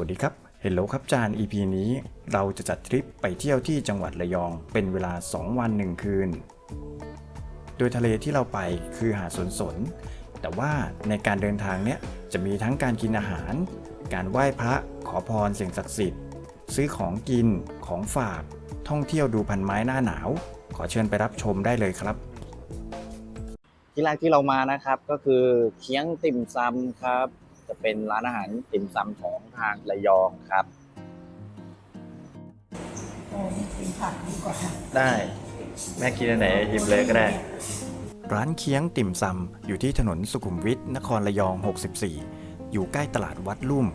สวัสดีครับ เฮลโลครับจาน EP นี้ เราจะจัดทริปไปเที่ยวที่จังหวัดระยอง เป็นเวลา 2 วัน 1 คืน โดยทะเลที่เราไปคือหาดสนสน แต่ว่าในการเดินทางเนี้ยจะมีทั้งการกินอาหาร การไหว้พระขอพรสิ่งศักดิ์สิทธิ์ ซื้อของกินของฝาก ท่องเที่ยวดูพันไม้หน้าหนาว ขอเชิญไปรับชมได้เลยครับ ที่แรกที่เรามานะครับก็คือเคียงติ่มซำครับ จะเป็นร้านอาหารติ่มซำของทางระยองครับโอ้นี่กินผักดีกว่าได้ แม่กินอันไหนหยิบเลยก็ได้ ร้านเคียงติ่มซำอยู่ที่ถนนสุขุมวิทนครระยอง 64 อยู่ใกล้ตลาดวัดลุ่ม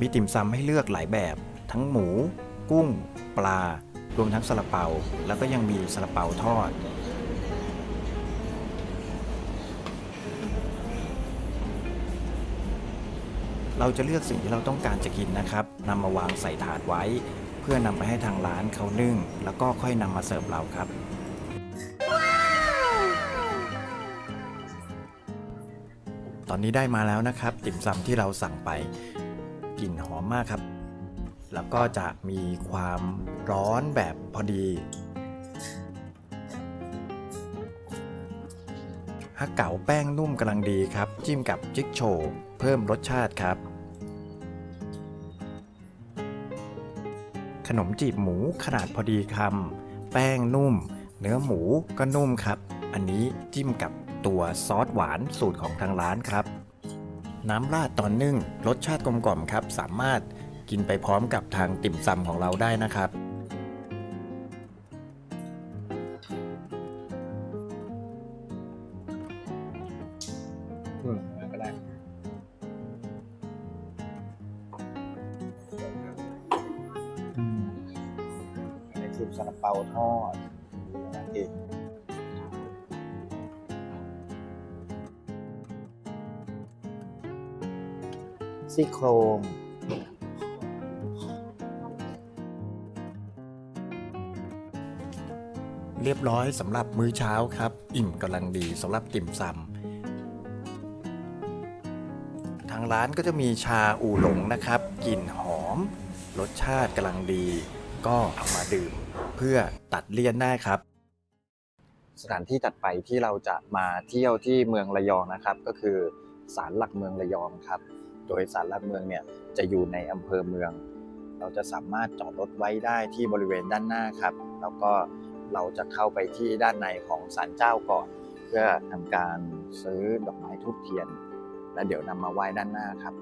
มีติ่มซำให้เลือกหลายแบบ ทั้งหมู กุ้ง ปลา รวมทั้งซาลาเปา แล้วก็ยังมีซาลาเปาทอด เราจะเลือกสิ่งที่เราต้องการจะกินนะครับนำมาวางใส่ถาดไว้ เพื่อนำไปให้ทางร้านเขานึ่ง แล้วก็ค่อยนำมาเสิร์ฟเราครับ ตอนนี้ได้มาแล้วนะครับ ติ่มซำที่เราสั่งไปกลิ่นหอมมากครับ แล้วก็จะมีความร้อนแบบพอดีฮักเก๋าแป้งนุ่มกำลังดีครับ จิ้มกับจิ๊กโช เพิ่มรสชาติครับ ขนมจีบหมูขนาดพอดีคำ แป้งนุ่ม เนื้อหมูก็นุ่มครับ อันนี้จิ้มกับตัวซอสหวานสูตรของทางร้านครับ น้ำราดตอนนึ่งรสชาติกลมกล่อมครับ สามารถกินไปพร้อมกับทางติ่มซำของเราได้นะครับ นั่นเองซี่โครงเรียบร้อยสำหรับมื้อเช้าครับ อิ่มกำลังดีสำหรับติ่มซำทางร้านก็จะมีชาอูหลงนะครับกลิ่นหอม รสชาติกำลังดี ก็เอามาดื่ม พื่อตัดเลี่ยนได้ครับ สถานที่ถัดไปที่เราจะมาเที่ยวที่เมืองระยองนะครับ ก็คือศาลหลักเมืองระยองครับ โดยศาลหลักเมืองเนี่ยจะอยู่ในอำเภอเมือง เราจะสามารถจอดรถไว้ได้ที่บริเวณด้านหน้าครับ แล้วก็เราจะเข้าไปที่ด้านในของศาลเจ้าก่อน เพื่อทำการซื้อดอกไม้ทูบเทียน และเดี๋ยวนำมาไหว้ด้านหน้าครับ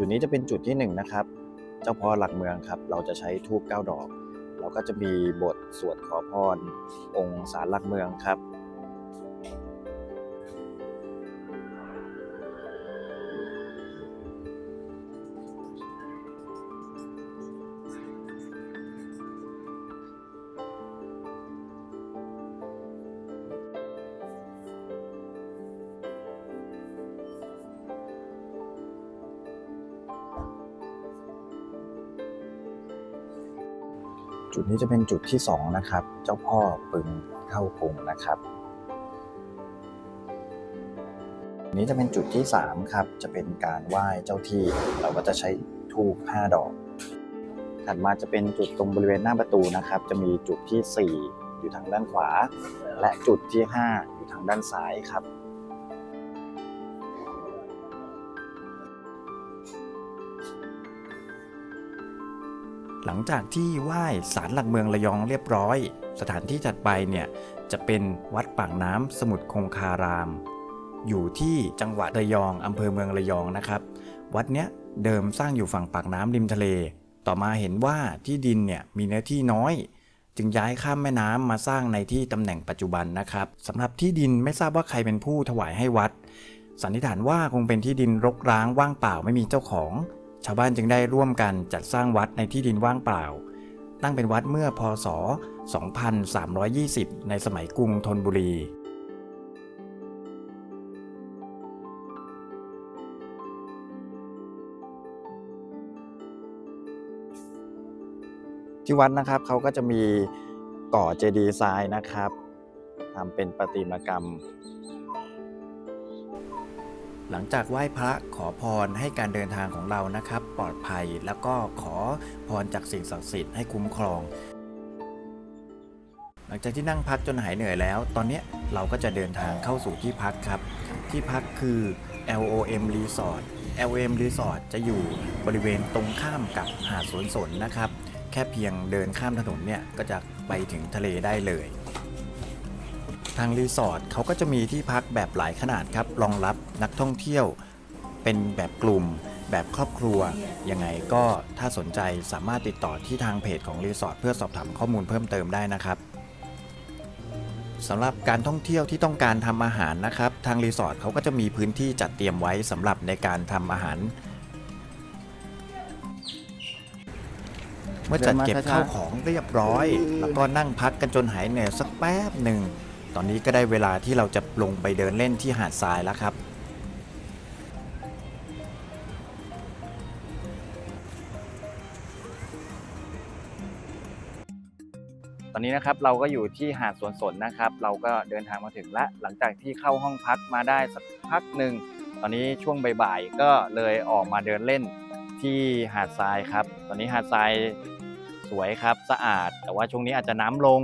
จุดนี้จะเป็นจุดที่หนึ่งนะครับ เจ้าพ่อหลักเมืองครับ เราจะใช้ทูบเก้าดอก แล้วก็จะมีบทสวดขอพรองค์ศาลหลักเมืองครับ นี้จะเป็นจุดที่สองนะครับ เจ้าพ่อปึงเข้ากรุงนะครับนี้จะเป็นจุดที่สามครับ จะเป็นการไหว้เจ้าที่ เราก็จะใช้ทูบห้าดอก ถัดมาจะเป็นจุดตรงบริเวณหน้าประตูนะครับ จะมีจุดที่สี่อยู่ทางด้านขวา และจุดที่ห้าอยู่ทางด้านซ้ายครับ หลังจากที่ไหว้ศาลหลักเมืองระยองเรียบร้อย สถานที่ถัดไปเนี่ยจะเป็นวัดปากน้ำสมุทรคงคาราม อยู่ที่จังหวัดระยองอำเภอเมืองระยองนะครับ วัดเนี้ยเดิมสร้างอยู่ฝั่งปากน้ำริมทะเล ต่อมาเห็นว่าที่ดินเนี่ยมีเนื้อที่น้อย จึงย้ายข้ามแม่น้ำมาสร้างในที่ตำแหน่งปัจจุบันนะครับสำหรับที่ดินไม่ทราบว่าใครเป็นผู้ถวายให้วัดสันนิษฐานว่าคงเป็นที่ดินรกร้างว่างเปล่าไม่มีเจ้าของ ชาวบ้านจึงได้ร่วมกันจัดสร้างวัดในที่ดินว่างเปล่า ตั้งเป็นวัดเมื่อพศ 2320 ในสมัยกรุงธนบุรี ที่วัดนะครับเขาก็จะมีก่อเจดีย์ทรายนะครับทำเป็นประติมากรรม หลังจากไหว้พระขอพรให้การเดินทางของเรานะครับ ปลอดภัยแล้วก็ขอพรจากสิ่งศักดิ์สิทธิ์ให้คุ้มครอง หลังจากที่นั่งพักจนหายเหนื่อยแล้ว ตอนนี้เราก็จะเดินทางเข้าสู่ที่พักครับ ที่พักคือ LOM Resort LOM Resort จะอยู่บริเวณตรงข้ามกับหาดสวนสนนะครับ แค่เพียงเดินข้ามถนนเนี่ยก็จะไปถึงทะเลได้เลย ทางรีสอร์ทเขาก็จะมีที่พักแบบหลายขนาดครับ รองรับนักท่องเที่ยว เป็นแบบกลุ่ม แบบครอบครัว ยังไงก็ถ้าสนใจสามารถติดต่อที่ทางเพจของรีสอร์ทเพื่อสอบถามข้อมูลเพิ่มเติมได้นะครับสำหรับการท่องเที่ยวที่ต้องการทำอาหารนะครับ ทางรีสอร์ทเขาก็จะมีพื้นที่จัดเตรียมไว้สำหรับในการทำอาหาร เมื่อจัดเก็บข้าวของเรียบร้อย แล้วก็นั่งพักกันจนหายเหนื่อยสักแป๊บหนึ่ง อนนี้ก็ได้เวลาที่เราจะลงไปเดินเล่นที่หาดทรายแล้วครับ ตอนนี้นะครับเราก็อยู่ที่หาดสวนสนนะครับ เราก็เดินทางมาถึงละหลังจากที่เข้าห้องพักมาได้สักพักหนึ่งตอนนี้ช่วงบ่ายๆก็เลยออกมาเดินเล่นที่หาดทรายครับ ตอนนี้หาดทรายสวยครับสะอาด แต่ว่าช่วงนี้อาจจะน้ำลง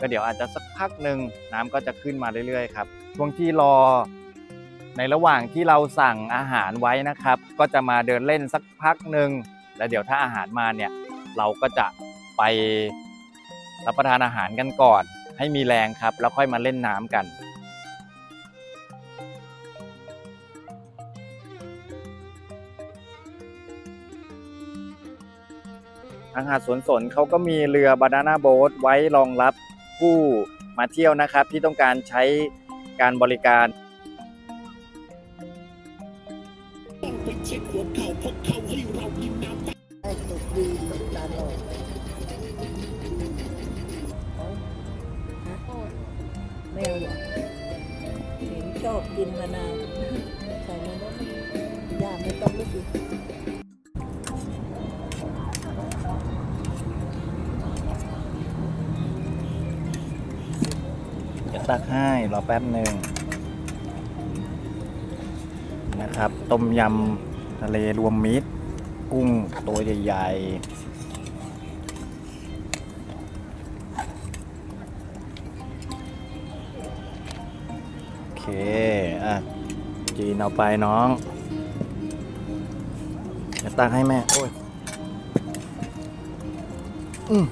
ก็เดี๋ยวอาจจะสักพักหนึ่งน้ำก็จะขึ้นมาเรื่อยๆครับช่วงที่รอ ในระหว่างที่เราสั่งอาหารไว้นะครับ ก็จะมาเดินเล่นสักพักหนึ่งแล้วเดี๋ยวถ้าอาหารมาเนี่ยเราก็จะไปรับประทานอาหารกันก่อน ให้มีแรงครับ แล้วค่อยมาเล่นน้ำกันทางหาดสวนสนเขาก็มีเรือบานาน่าโบ๊ทไว้รองรับ ผู้มาเที่ยวนะครับ ที่ต้องการใช้การบริการ ตักให้รอแป๊บหนึ่งนะครับ ต้มยำทะเลรวมมิตร กุ้งตัวใหญ่ๆ โอเค อะ จีนเอาไปน้องจะตักให้แม่ โอ้ย อืม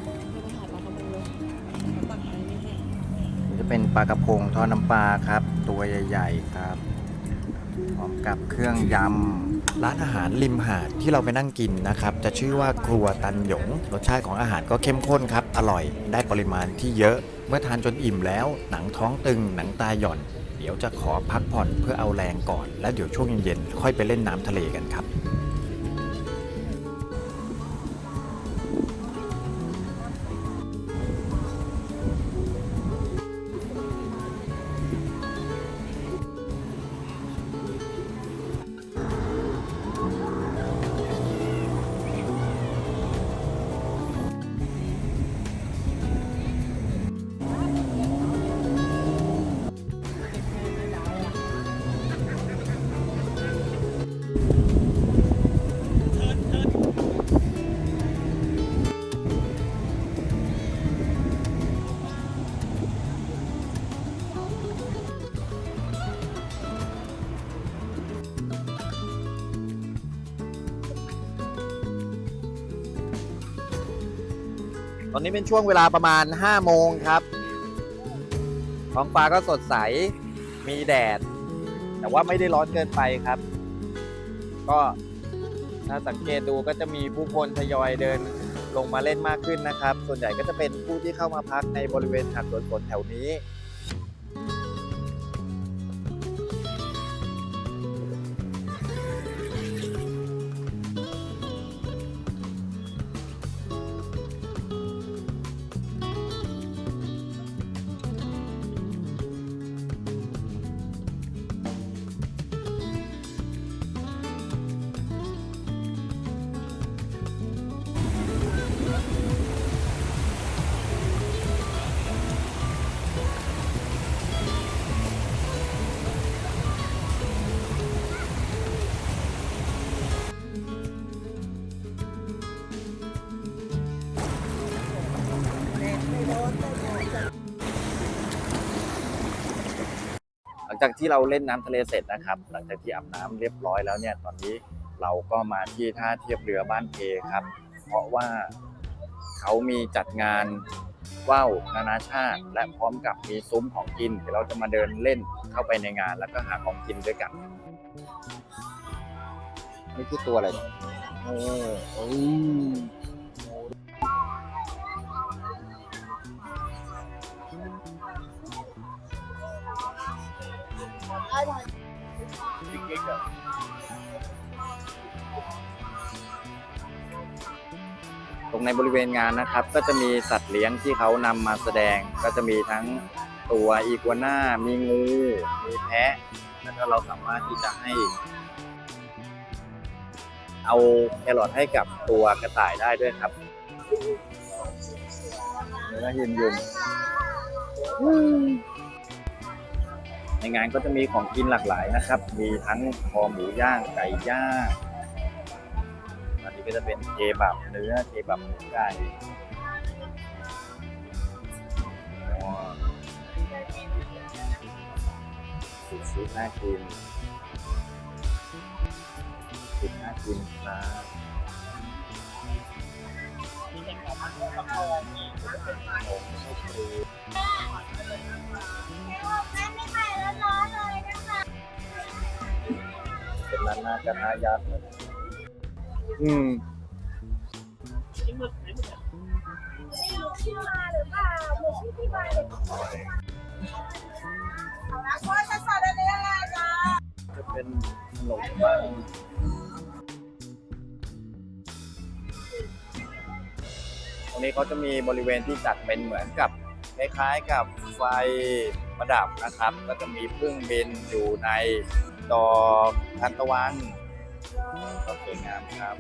จะเป็นปลากระพงทอดน้ำปลาครับ ตัวใหญ่ๆครับพร้อมกับเครื่องยำร้านอาหารริมหาดที่เราไปนั่งกินนะครับ จะชื่อว่าครัวตันหยง รสชาติของอาหารก็เข้มข้นครับ อร่อยได้ปริมาณที่เยอะ เมื่อทานจนอิ่มแล้ว หนังท้องตึง หนังตาหย่อน เดี๋ยวจะขอพักผ่อนเพื่อเอาแรงก่อน แล้วเดี๋ยวช่วงเย็นๆค่อยไปเล่นน้ำทะเลกันครับ ตอนนี้เป็นช่วงเวลาประมาณ 5 โมงครับท้องฟ้าก็สดใส มีแดด แต่ว่าไม่ได้ร้อนเกินไปครับ ก็ถ้าสังเกตดูก็จะมีผู้คนทยอยเดินลงมาเล่นมากขึ้นนะครับ ส่วนใหญ่ก็จะเป็นผู้ที่เข้ามาพักในบริเวณหาดสวนฝนแถวนี้ จากที่เราเล่นน้ำทะเลเสร็จนะครับ หลังจากที่อาบน้ำเรียบร้อยแล้วเนี่ยตอนนี้เราก็มาที่ท่าเทียบเรือบ้านเพครับ เพราะว่าเขามีจัดงานว่าวนานาชาติ และพร้อมกับมีซุ้มของกินเดี๋ยวเราจะมาเดินเล่นเข้าไปในงาน แล้วก็หาของกินด้วยกันนี่คือตัวอะไรเนี่ยโอ้โอ้ ในบริเวณงานนะครับ ก็จะมีสัตว์เลี้ยงที่เขานำมาแสดง ก็จะมีทั้งตัวอีกัวน่า มีงู มีแพะ แล้วก็เราสามารถที่จะให้ เอาแครอทให้กับตัวกระต่ายได้ด้วยครับเนื้อยืนยืนในงานก็จะมีของกินหลากหลายนะครับ มีทั้งคอหมูย่าง ไก่ย่าง นี้ก็จะเป็นเคบับเนื้อเคบับหมูไก่อ๋อสุดชิน่ากินสิบห้ากินครับเป็นร้านหน้ากระทะยักษ์ เลยอืมจะเป็นขนมปังตรงนี้เขาจะมีบริเวณที่จัดเป็นเหมือนกับคล้ายๆกับไฟประดับนะครับ ก็จะมีพึ่งบินอยู่ในดอกทานตะวัน ความสวยงามครับ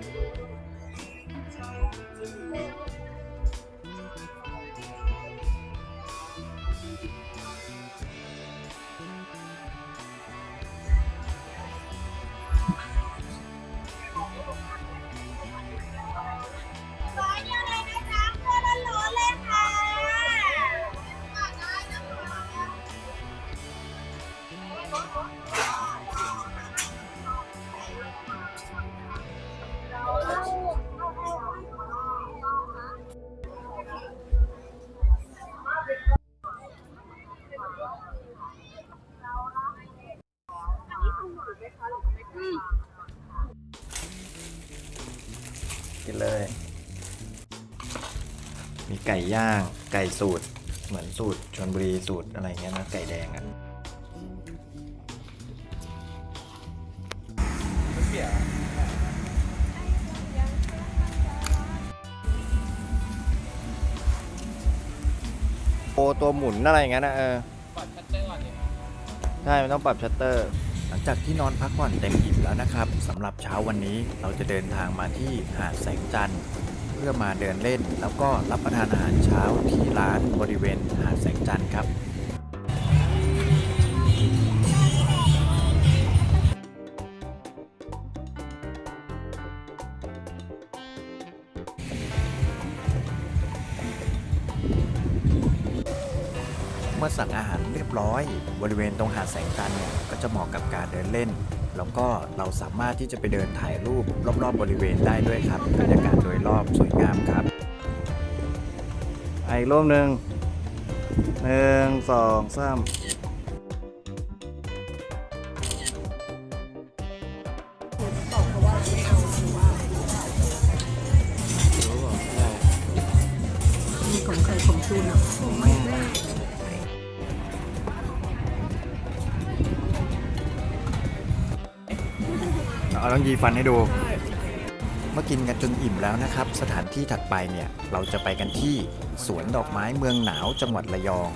เลย มีไก่ย่างไก่สูตร เหมือนสูตรชนบุรีสูตรอะไรเงี้ยนะไก่แดงอะโอตัวหมุนอะไรเงี้ยนะเออใช่ มันต้องปรับชัตเตอร์ ลังจากที่นอนพักผ่อนเต็มอิ่มแล้วนะครับสำหรับเช้าวันนี้เราจะเดินทางมาที่หาดแสงจันทร์เพื่อมาเดินเล่น แล้วก็รับประทานอาหารเช้าที่ร้านบริเวณหาดแสงจันทร์ครับ มื่อสั่งอาหารเรียบร้อย บริเวณตรงหาดแสงจันทร์เนี่ยก็จะเหมาะกับการเดินเล่น แล้วก็เราสามารถที่จะไปเดินถ่ายรูปรอบ ๆ บริเวณได้ด้วยครับบรรยากาศโดยรอบสวยงามครับอีกรูปหนึ่งหนึ่งสองสาม เอาต้องยีฟันให้ดู เมื่อกินกันจนอิ่มแล้วนะครับ สถานที่ถัดไปเนี่ย เราจะไปกันที่สวนดอกไม้เมืองหนาวจังหวัดระยอง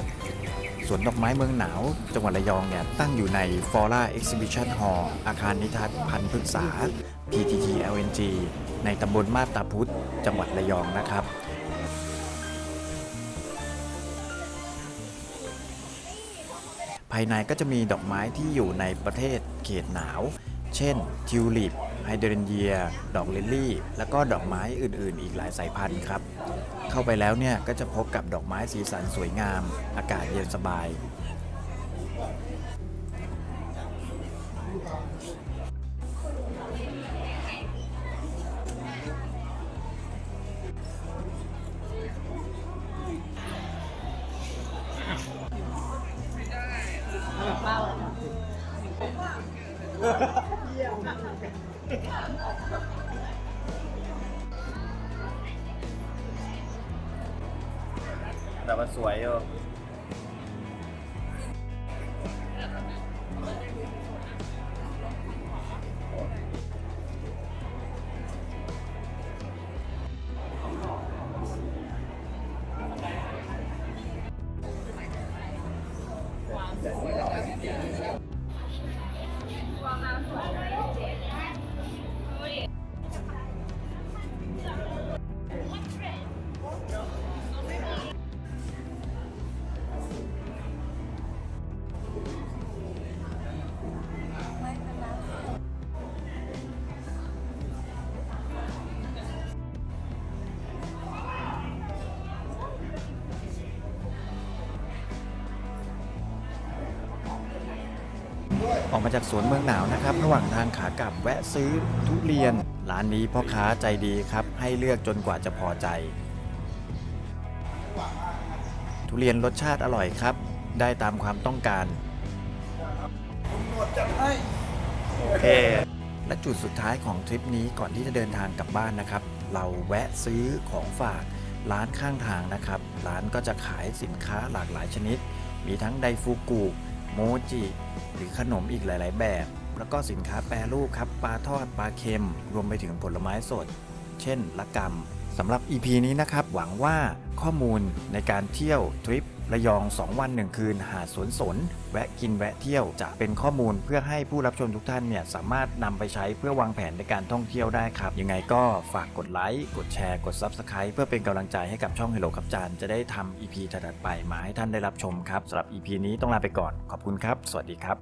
สวนดอกไม้เมืองหนาว จังหวัดระยองเนี่ย ตั้งอยู่ใน Flora Exhibition Hall อาคารนิทรรศพันธุ์พฤกษา PTT LNG ในตำบลมาบตาพุธจังหวัดระยองนะครับภายในก็จะมีดอกไม้ที่อยู่ในประเทศเขตหนาว เช่นทิวลิปไฮเดรนเยีย ดอกลิลลี่ แล้วก็ดอกไม้อื่นๆ อีกหลายสายพันธุ์ครับ เข้าไปแล้วเนี่ยก็จะพบกับดอกไม้สีสันสวยงาม อากาศเย็นสบาย ออกมาจากสวนเมืองหนาวนะครับ ระหว่างทางขากลับแวะซื้อทุเรียน ร้านนี้พ่อค้าใจดีครับ ให้เลือกจนกว่าจะพอใจ ทุเรียนรสชาติอร่อยครับ ได้ตามความต้องการ โอเค และจุดสุดท้ายของทริปนี้ก่อนที่จะเดินทางกลับบ้านนะครับ เราแวะซื้อของฝากร้านข้างทางนะครับ ร้านก็จะขายสินค้าหลากหลายชนิด มีทั้งไดฟูกุ โมจิ หรือขนมอีกหลาย ๆ แบบ แล้วก็สินค้าแปรรูปครับปลาทอดปลาเค็ม รวมไปถึงผลไม้สด เช่นละกำสำหรับ EP นี้นะครับหวังว่าข้อมูลในการเที่ยวทริป ระยอง 2 วัน 1 คืน หาดสวนสน แวะกินแวะเที่ยวจะเป็นข้อมูลเพื่อให้ผู้รับชมทุกท่านเนี่ยสามารถนำไปใช้เพื่อวางแผนในการท่องเที่ยวได้ครับ ยังไงก็ฝากกดไลค์ กดแชร์ กด Subscribe เพื่อเป็นกำลังใจให้กับช่อง Hello ครับจานจะได้ทำ EP ถัดไปมาให้ท่านได้รับชมครับสำหรับ EP นี้ต้องลาไปก่อน ขอบคุณครับ สวัสดีครับ